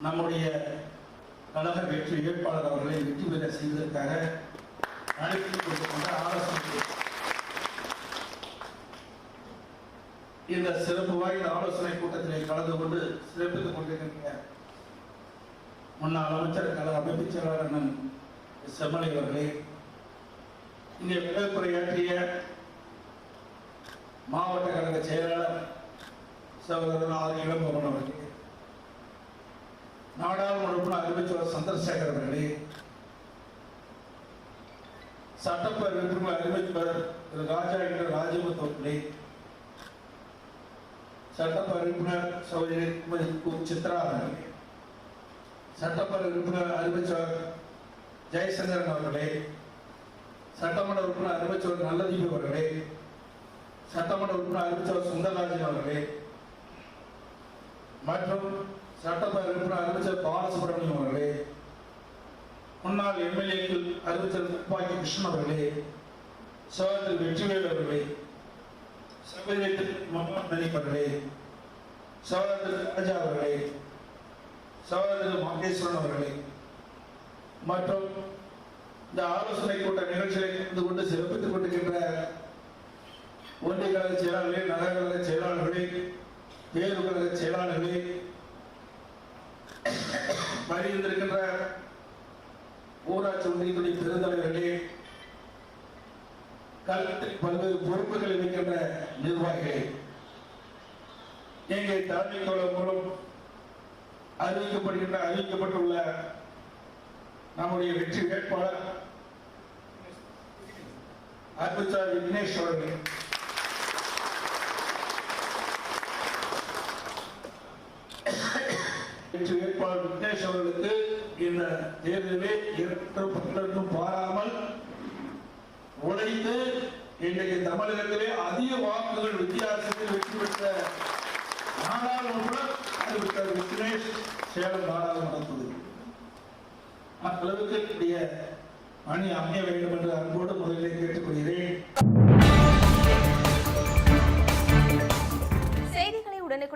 நம்முடைய கழக வெற்றி வேட்பாளர் அவர்களை வெற்றி பெற செய்வதற்காக நடத்தி கொண்டிருக்கின்ற ஆலோசனை இந்த சிறப்பு வாய்ந்த ஆலோசனை கூட்டத்திலே கலந்து கொண்டு சிறப்பித்துக் கொண்டிருக்கின்ற முன்னாள் அமைச்சர் கழக அமைப்புச் செயலாளர் அண்ணன் செம்மலை அவர்களே இங்கே விடைக்குறையாற்றிய மாவட்ட கழக செயலாளர் சகோதரர் ஆர். இளம்பவன் அவர்களே நாடாளுமன்ற உறுப்பினர் அறிவிச்சவர் சந்திரசேகர் அவர்களே சட்டப்பேரவை உறுப்பினர் அறிவிப்பவர் திரு ராஜா என்ற ராஜமுத்து அவர்களே சட்டப்பேரவை உறுப்பினர் சகோதரி சித்ரா அவர்களே சட்டப்பேரவை உறுப்பினர் அறிவிச்சவர் ஜெயசந்திரன் அவர்களே சட்டமன்ற உறுப்பினர் அறிவிச்சவர் நல்லதீபு அவர்களே சட்டமன்ற உறுப்பினர் அறிவிச்சவர் சுந்தரராஜன் அவர்களே மற்றும் சட்டப்பேரவை உறுப்பினர் அறிவிச்சர் பாலசுப்ரமணியம் அவர்களே முன்னாள் எம்எல்ஏக்கள் அறிவிச்சர் துப்பாக்கி கிருஷ்ணன் அவர்களே சகோதரர் வெற்றிவேல் அவர்களே சகோதரத்தில் மகன் நலீம் அவர்களே சகோதரர் ராஜா அவர்களே சகோதரர் மகேஸ்வரன் அவர்களே மற்றும் இந்த ஆலோசனை கூட்ட நிகழ்ச்சிகளை கலந்து கொண்டு சிறப்பித்துக் கொண்டிருக்கின்ற ஒன்றிய கழக செயலாளர்களே நகர கழக செயலாளர்களே பேரு கழக செயலாளர்களே வருகின்றிருக்கின்ற ஊராட்சி ஒன்றியத்துடைய பெருந்தலைவர்களே கல்வியில் பல்வேறு பொறுப்புகள் இருக்கின்ற நிர்வாகிகளே எங்கள் தலைமை தோழர் மூலம் அறிவிக்கப்படுகின்ற அறிவிக்கப்பட்டுள்ள நம்முடைய வெற்றி வேட்பாளர் அத்புதார் விக்னேஷ் அவர்கள். வெற்றி வேட்பாளர் விக்னேஷ் அவர்களுக்கு இந்த தேர்தலே இரண்டு பத்திரக்கும் பாராமல் உழைத்து இன்றைக்கு தமிழகத்திலே அதிக வாக்குகள் வித்தியாசத்தில் வெற்றி பெற்ற நாடாளுமன்ற விக்னேஷ் சேலம் நாடாளுமன்ற தொகுதி. அந்த அளவுக்கு அணி அமைய வேண்டும் என்று அன்போடு முதலில் கேட்டுக்கொள்கிறேன்.